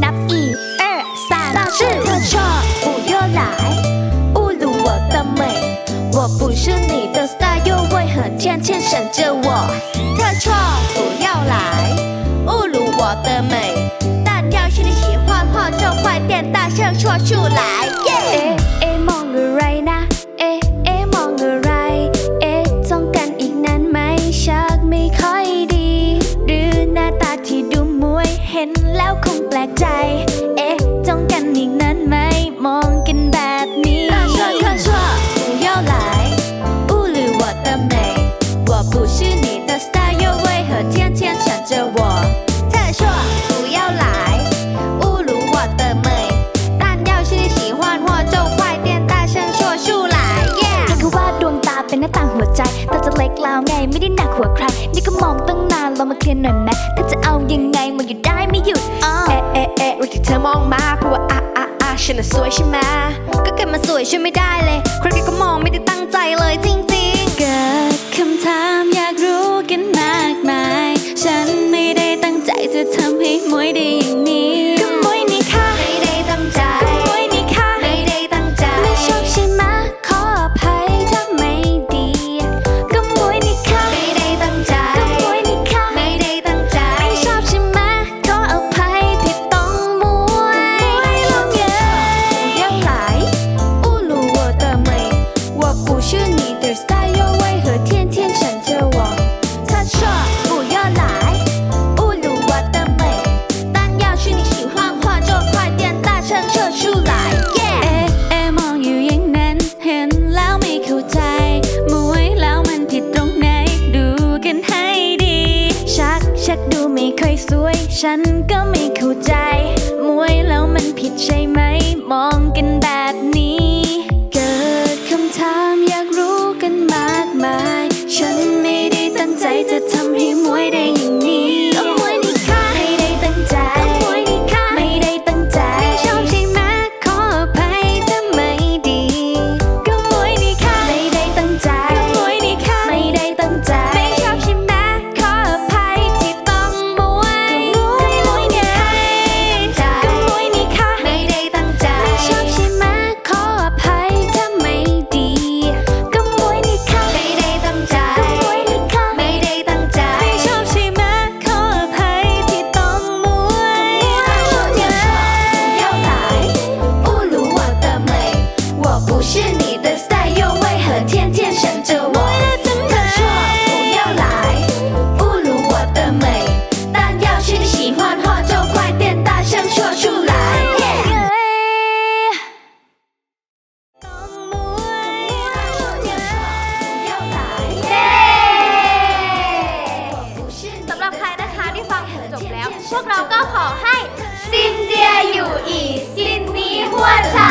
那一二三四，特错，不要来侮辱我的美，我不是你的 style，又为何天天审着我？特错，不要来侮辱我的美，大调是你喜欢，话就快点大声说出来。 แลกใจ เอ๊ะจ้องกันอีกนั้นไหม มองกันแบบนี้ชัวชัวชัว不要来侮辱我的美我不是你的 style 又为何天天缠着我再说不要来侮辱我的美但要是喜欢我就快点大声说出来 yeah ก็คือว่าดวงตาเป็นหน้าต่างหัวใจตาจะเล็กเล่าไงไม่ได้หนักหัวใคร นี่ก็มองตง เธอมองมากว่าอะอะอะฉันน่ะสวยใช่ไหมก็เกิดมาสวยช่วยไม่ได้เลย ใครๆก็มองไม่ได้ตั้งใจเลยจริงๆ เกิดคำถาม ฉันก็มี ก็ขอให้ซินเจียอยู่อีซินนี้หัวฉา